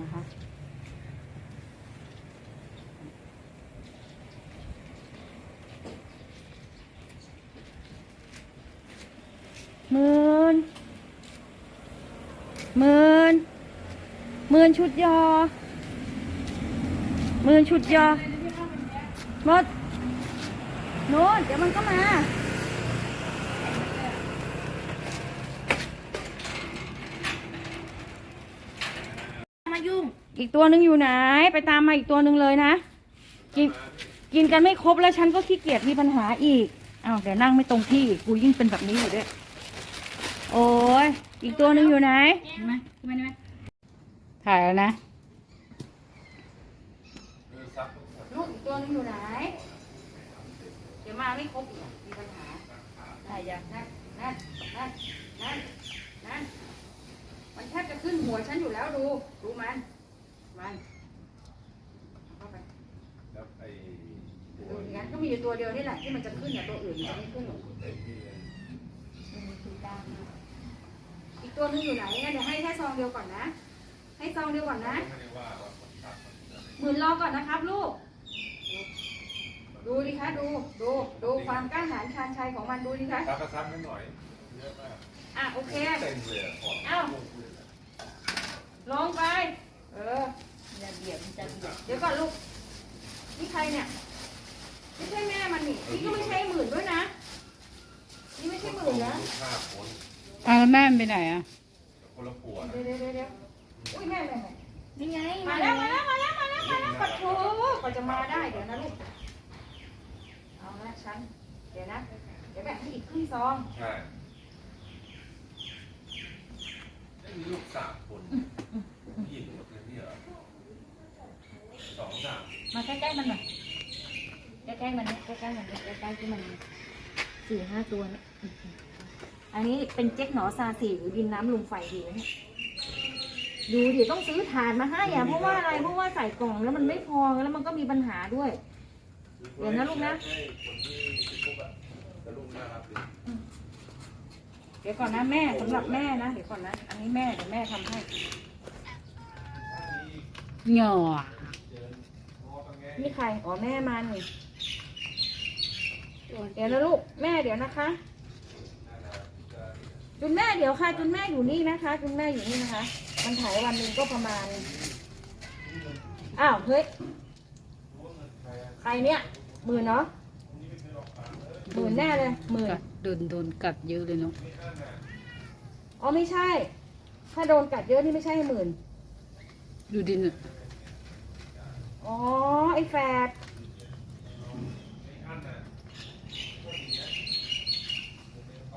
นะคะหมื่นหมื่นหมื่นชุดยอหมื่นชุดยอหมดโน่นเดี๋ยวมันก็มา อีกตัวหนึ่งอยู่ไหน ไปตามมาอีกตัวหนึ่งเลยนะ กินกินกันไม่ครบแล้วฉันก็ขี้เกียจมีปัญหาอีกอ้าวเดี๋ยวนั่งไม่ตรงที่กูยิ่งเป็นแบบนี้อยู่ด้วย โอ้ยอีกตัวหนึ่งอยู่ไหนเห็นไหมเห็นไหมเห็นไหมถ่ายแล้วนะลูกอีกตัวหนึงอยู่ไหน เดี๋ยวมาไม่ครบอีกอะมีปัญหาถ่ายอย่างนั่นนั่นนั่นนั่นนั่นมันแทบจะขึ้นหัวฉันอยู่แล้วดู ดูมัน มันเอาเข้าไปแล้วไอ้ตัวดูอย่างนั้นก็มีอยู่ตัวเดียวนี่แหละที่มันจะขึ้นแต่ตัวอื่นมันจะไม่ขึ้นหรอกไอ้ที่มันมีสีดำอีกตัวหนึงอยู่ไหนงั้นเดี๋ยวให้แค่ซองเดียวก่อนนะ ให้ซองเดียวก่อนนะไม่ได้ว่าว่าคนตัดมันหมื่นรอก่อนนะครับลูก ดูดิคะดูดูดูความกล้าหาญชาญชัยของมันดูดิคะตัดกระซับนิดหน่อยเยอะมากอะโอเคเต็มเลยอะของเอ้าลูกเลยอะลงไป เอออย่าเบียดมันจะเบียดเดี๋ยวก่อนลูก นี่ใครเนี่ย ไม่ใช่แม่มันนี่นี่ก็ไม่ใช่หมื่นด้วยนะ นี่ไม่ใช่หมื่นนะห้าคนอ้าวแล้วแม่มันไปไหนอะ คนละผัวนะเดี๋ยวเดี๋ยวเดี๋ยวเดี๋ยวอุ้ยแม่แม่แม่นี่ไงมาแล้วมาแล้วมาแล้วมาแล้วมาแล้วปัดโถกว่าจะมาได้เดี๋ยวนะลูก เอาละฉัน เดี๋ยวนะ เดี๋ยวแบ่งให้อีกครึ่งซอง ใช่ไอ้มีลูกสามคนผู้หญิงหมดเลยนี่เหรอ สองสามมาใกล้ๆมันหน่อยใกล้ๆมันเนี่ยใกล้ๆมันเนี่ยใกล้ๆที่มันสี่ห้าตัวเนี่ยอันนี้เป็นเจ๊กหนอซาสีหรือดินน้ำลุมไฟดีนะเนี่ยดูดิต้องซื้อถ่านมาให้อะเพราะว่าอะไรเพราะว่าใส่กล่องแล้วมันไม่พอแล้วมันก็มีปัญหาด้วย เดี๋ยวนะลูกนะ ให้คนที่ติดคุกอะแต่ลูกน่ารักดีเดี๋ยวก่อนนะแม่สำหรับแม่นะเดี๋ยวก่อนนะ อันนี้แม่เดี๋ยวแม่ทำให้ หย่อ นี่ใครอ๋อแม่มันเดี๋ยวนะลูกแม่เดี๋ยวนะคะ จุนแม่เดี๋ยวค่ะ จุนแม่อยู่นี่นะคะ จุนแม่อยู่นี่นะคะ มันถ่ายวันหนึ่งก็ประมาณอ้าวเฮ้ยใครเนี่ยหมื่นเนาะหมื่นแน่เลยหมื่นกัดโดนโดนกัดเยอะเลยเนาะอ๋อไม่ใช่ ถ้าโดนกัดเยอะนี่ไม่ใช่หมื่นดูดินอะอ๋อ ไอ้แฝด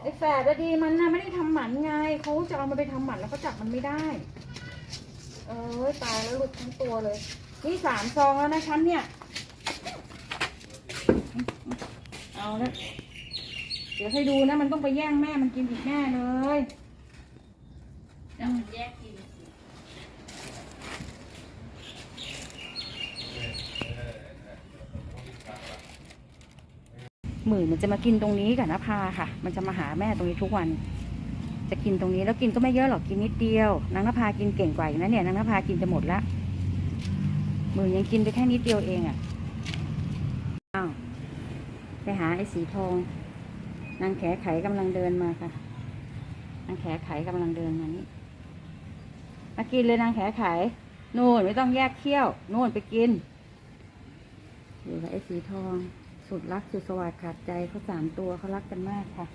ไอ้แฝดอะดีมันนะไม่ได้ทำหมันไงเขาจะเอามันไปทำหมันแล้วก็จับมันไม่ได้ เอ้ยตายแล้วหลุดทั้งตัวเลย นี่สามซองแล้วนะฉันเนี่ย เอาละเดี๋ยวให้ดูนะ มันต้องไปแย่งแม่มันกินอีกแน่เลย แต่มันแยกกิน หมื่นมันจะมากินตรงนี้กับนภาค่ะ มันจะมาหาแม่ตรงนี้ทุกวัน จะกินตรงนี้แล้วกินก็ไม่เยอะหรอกกินนิดเดียวนางนภากินเก่งกว่าอีกนะเนี่ยนางนภากินจะหมดละหมื่นยังกินไปแค่นิดเดียวเองอะ่ะอ้าวไปหาไอ้สีทองนางแขไขกำลังเดินมาค่ะนางแขไขกำลังเดินมานี่มากินเลยนางแขไขนู่นไม่ต้องแยกเขี้ยวนู่นไปกินอยู่กับไอ้สีทอง สุดรักสุดสวัสดิ์ขาดใจเขาสามตัวเขารักกันมากค่ะ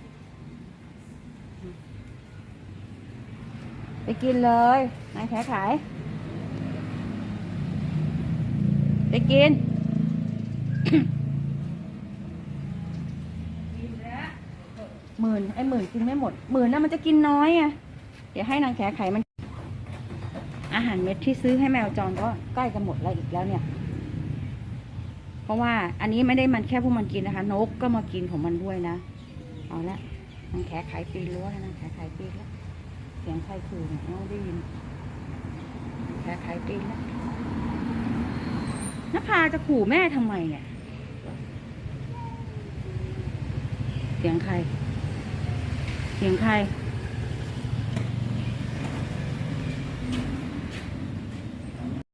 ไปกินเลยนายแขขาย ไปกินหมื่นไอ้หมื่นกินไม่หมดหมื่นน่ะมันจะกินน้อยไงเดี๋ยวให้นางแขไขมัน อาหารเม็ดที่ซื้อให้แมวจรก็ใกล้จะหมดแล้วอีกแล้วเนี่ย เพราะว่าอันนี้ไม่ได้มันแค่พวกมันกินนะคะ นกก็มากินของมันด้วยนะ เอาละนางแขไขปีนรั้วแล้วนางแขไขปีนแล้วเสียงใครคือเนี่ยเราได้ยินแขไขปีนแล้วนภาจะขู่แม่ทำไมเนี่ย เสียงใคร เสียงใคร